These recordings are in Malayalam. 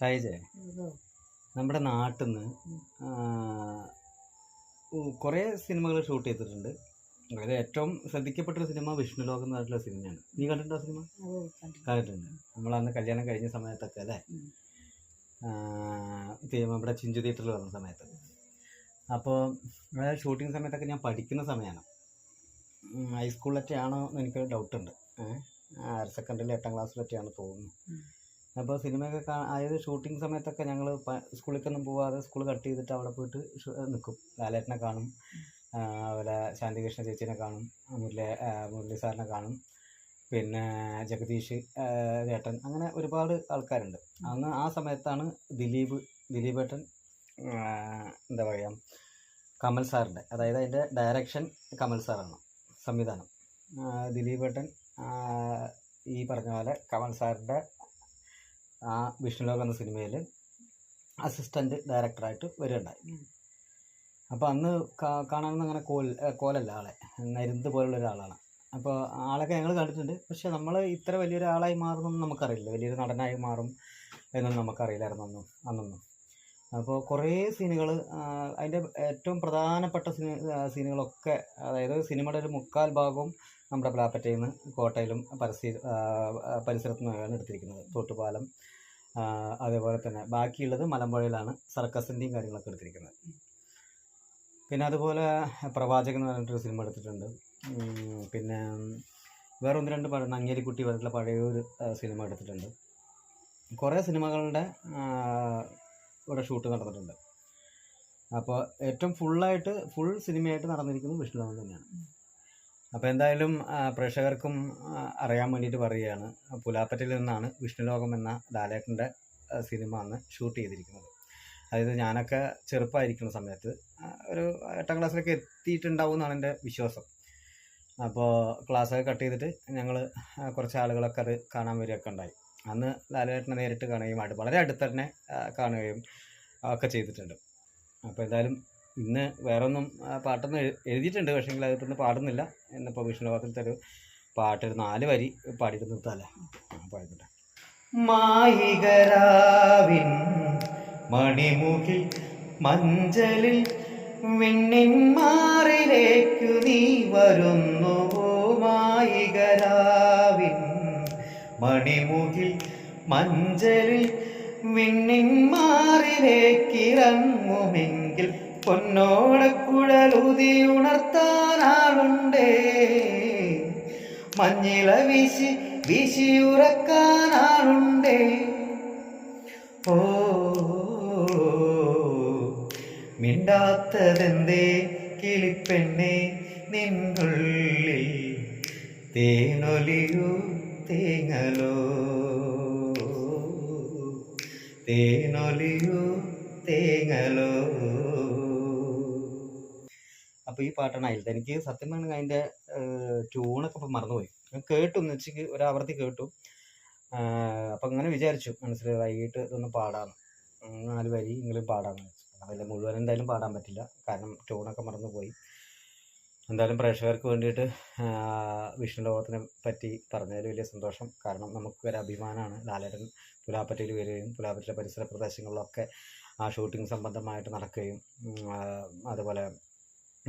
ഷൈജേ നമ്മുടെ നാട്ടിൽ നിന്ന് കുറേ സിനിമകൾ ഷൂട്ട് ചെയ്തിട്ടുണ്ട്. അതായത് ഏറ്റവും ശ്രദ്ധിക്കപ്പെട്ട സിനിമ വിഷ്ണുലോകം എന്ന് പറഞ്ഞിട്ടുള്ള സിനിമയാണ്. നീ കണ്ടിട്ടുണ്ടോ സിനിമ? കണ്ടിട്ടുണ്ട്. നമ്മൾ നമ്മളന്ന് കല്യാണം കഴിഞ്ഞ സമയത്തൊക്കെ അല്ലേ? നമ്മുടെ ചിഞ്ചു തിയേറ്ററിൽ വന്ന സമയത്ത്. അപ്പോൾ അതായത് ഷൂട്ടിംഗ് സമയത്തൊക്കെ ഞാൻ പഠിക്കുന്ന സമയമാണ് ഹൈസ്കൂളിലൊക്കെ ആണോ എന്ന് എനിക്ക് ഡൗട്ടുണ്ട്. ഹയർ സെക്കൻഡറിയിൽ എട്ടാം ക്ലാസ്സിലൊക്കെയാണ് തോന്നുന്നു. അപ്പോൾ സിനിമയൊക്കെ കാ അതായത് ഷൂട്ടിംഗ് സമയത്തൊക്കെ ഞങ്ങൾ സ്കൂളിലേക്കൊന്നും പോവാതെ സ്കൂൾ കട്ട് ചെയ്തിട്ട് അവിടെ പോയിട്ട് നിൽക്കും ലാലേട്ടനെ കാണും. അതുപോലെ ശാന്തികൃഷ്ണ ചേച്ചീനെ കാണും. മുരളി മുരളി സാറിനെ കാണും. പിന്നെ ജഗദീഷ് ചേട്ടൻ അങ്ങനെ ഒരുപാട് ആൾക്കാരുണ്ട്. അന്ന് ആ സമയത്താണ് ദിലീപ് ദിലീപേട്ടൻ എന്താ പറയുക കമൽ സാറിന്റെ അതായത് അതിന്റെ ഡയറക്ഷൻ കമൽ സാറാണ് സംവിധാനം. ദിലീപേട്ടൻ ഈ പറഞ്ഞ പോലെ കമൽ സാറിന്റെ ആ വിഷ്ണുലോകം എന്ന സിനിമയിൽ അസിസ്റ്റന്റ് ഡയറക്ടറായിട്ട് വരികയുണ്ടായി. അപ്പോൾ അന്ന് കാണാനൊന്നും അങ്ങനെ കോൽ കോലല്ല ആളെ. നരുന്ത് പോലുള്ള ഒരാളാണ്. അപ്പോൾ ആളൊക്കെ ഞങ്ങൾ കണ്ടിട്ടുണ്ട്. പക്ഷേ നമ്മൾ ഇത്ര വലിയൊരാളായി മാറുമെന്നൊന്നും നമുക്കറിയില്ല. വലിയൊരു നടനായി മാറും എന്നൊന്നും നമുക്കറിയില്ലായിരുന്നു അന്നും അന്നൊന്നും. അപ്പോൾ കുറേ സീനുകൾ അതിന്റെ ഏറ്റവും പ്രധാനപ്പെട്ട സീനുകളൊക്കെ അതായത് സിനിമയുടെ ഒരു മുക്കാൽ ഭാഗവും നമ്മുടെ പ്ലാപ്പറ്റയിൽ നിന്ന് കോട്ടയിലും പരിസര ആ, ആ, പരിസരത്തു നിന്നാണ് എടുത്തിരിക്കുന്നത്. തോട്ടുപാലം അതേപോലെ തന്നെ ബാക്കിയുള്ളത് മലമ്പുഴയിലാണ് സർക്കസിന്റെയും കാര്യങ്ങളൊക്കെ എടുത്തിരിക്കുന്നത്. പിന്നെ അതുപോലെ പ്രവാചകൻ എന്ന് പറഞ്ഞിട്ടൊരു സിനിമ എടുത്തിട്ടുണ്ട്. പിന്നെ വേറെ ഒന്ന് രണ്ട് പഴയ നങ്ങേലിക്കുട്ടി പറഞ്ഞിട്ടുള്ള പഴയൊരു സിനിമ എടുത്തിട്ടുണ്ട്. കുറേ സിനിമകളുടെ ഇവിടെ ഷൂട്ട് നടന്നിട്ടുണ്ട്. അപ്പോൾ ഏറ്റവും ഫുള്ളായിട്ട് ഫുൾ സിനിമയായിട്ട് നടന്നിരിക്കുന്നത് വിഷ്ണുലോകം തന്നെയാണ്. അപ്പോൾ എന്തായാലും പ്രേക്ഷകർക്കും അറിയാൻ വേണ്ടിയിട്ട് പറയുകയാണ്. പുലാപ്പറ്റിൽ നിന്നാണ് വിഷ്ണുലോകം എന്ന ലാലേട്ടന്റെ സിനിമ അന്ന് ഷൂട്ട് ചെയ്തിരിക്കുന്നത്. അതായത് ഞാനൊക്കെ ചെറുപ്പമായിരിക്കുന്ന സമയത്ത് ഒരു എട്ടാം ക്ലാസ്സിലൊക്കെ എത്തിയിട്ടുണ്ടാവും എന്നാണ് എന്റെ വിശ്വാസം. അപ്പോൾ ക്ലാസ്സൊക്കെ കട്ട് ചെയ്തിട്ട് ഞങ്ങൾ കുറച്ച് ആളുകളൊക്കെ അത് കാണാൻ വരികയൊക്കെ ഉണ്ടായി. അന്ന് ലാലേട്ടനെ നേരിട്ട് കാണുകയും വളരെ അടുത്ത് തന്നെ കാണുകയും ഒക്കെ ചെയ്തിട്ടുണ്ട്. അപ്പോൾ എന്തായാലും ഇന്ന് വേറൊന്നും പാട്ടൊന്നും എഴു- എഴുതിയിട്ടുണ്ട്. പക്ഷേങ്കിൽ അതിപ്പോൾ പാടുന്നില്ല. എന്നിപ്പോൾ വിഷ്ണുലോകത്തിലത്തെ ഒരു പാട്ടൊരു നാല് വരി പാടിയിട്ട് നിർത്താല്ല അപ്പോൾ ആയിക്കോട്ടെ മായികരാവിൻ മണിമുകിൽ മഞ്ചലിൽ വിണ്ണിന്മാറിലേക്കു നീ വരുന്നു. മായികരാവിൻ മണിമുകിൽ മഞ്ചലിൽ വിണ്ണിന്മാറിലേക്കിറങ്ങുമെങ്കിൽ പൊന്നോടക്കുഴലുതി ഉണർത്താനാളുണ്ടേ മഞ്ഞിള വീശി വീശിയുറക്കാനാളുണ്ടേ ഓ മിണ്ടാത്തതെന്തേ കിളിപ്പെണ്ണെ നിന്നുള്ളിൽ തേനൊലിയോ തേങ്ങലോ. തേനൊലിയു തേങ്ങലോ. അപ്പോൾ ഈ പാട്ടാണ് അതിലത്തെ എനിക്ക് സത്യം പറഞ്ഞാൽ അതിന്റെ ട്യൂണൊക്കെ ഇപ്പം മറന്നുപോയി. ഞാൻ കേട്ടു എന്ന് വെച്ചെങ്കിൽ ഒരാവർത്തി കേട്ടു. അപ്പം അങ്ങനെ വിചാരിച്ചു. മനസ്സിൽ വൈകിട്ട് ഇതൊന്ന് പാടാമെന്ന് നാല് വരി എങ്കിലും പാടാമെന്ന് വെച്ചു അതിൽ മുഴുവൻ എന്തായാലും പാടാൻ പറ്റില്ല. കാരണം ട്യൂണൊക്കെ മറന്നുപോയി. എന്തായാലും പ്രേക്ഷകർക്ക് വേണ്ടിയിട്ട് വിഷ്ണു ലോകത്തിനെ പറ്റി പറഞ്ഞതിൽ വലിയ സന്തോഷം. കാരണം നമുക്ക് ഒരു അഭിമാനമാണ് ലാലേട്ടൻ. പുലാപ്പറ്റയിൽ വരികയും പുലാപ്പറ്റയിലെ പരിസര പ്രദേശങ്ങളിലൊക്കെ ആ ഷൂട്ടിംഗ് സംബന്ധമായിട്ട് നടക്കുകയും അതുപോലെ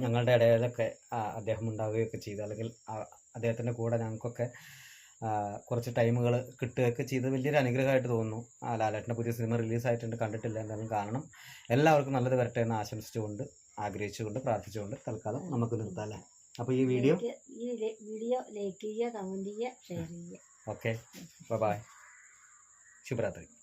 ഞങ്ങളുടെ ഇടയിലൊക്കെ അദ്ദേഹം ഉണ്ടാവുകയൊക്കെ ചെയ്തു. അല്ലെങ്കിൽ അദ്ദേഹത്തിന്റെ കൂടെ ഞങ്ങൾക്കൊക്കെ കുറച്ച് ടൈമുകൾ കിട്ടുകയൊക്കെ ചെയ്ത്. വലിയൊരു അനുഗ്രഹമായിട്ട് തോന്നുന്നു. ആ ലാലേട്ടന്റെ പുതിയ സിനിമ റിലീസായിട്ടുണ്ട്. കണ്ടിട്ടില്ല. എന്തായാലും കാണണം. എല്ലാവർക്കും നല്ലത് വരട്ടെ എന്ന് ആശംസിച്ചുകൊണ്ട് ആഗ്രഹിച്ചുകൊണ്ട് പ്രാർത്ഥിച്ചുകൊണ്ട് തൽക്കാലം നമുക്ക് നിർത്താം അല്ലേ? അപ്പോൾ ഈ വീഡിയോ? ഈ വീഡിയോ ലൈക്ക് ചെയ്യുക കമന്റ് ചെയ്യുക ഷെയർ ചെയ്യുക. ഓക്കെ. ബൈ. ശുഭരാത്രി.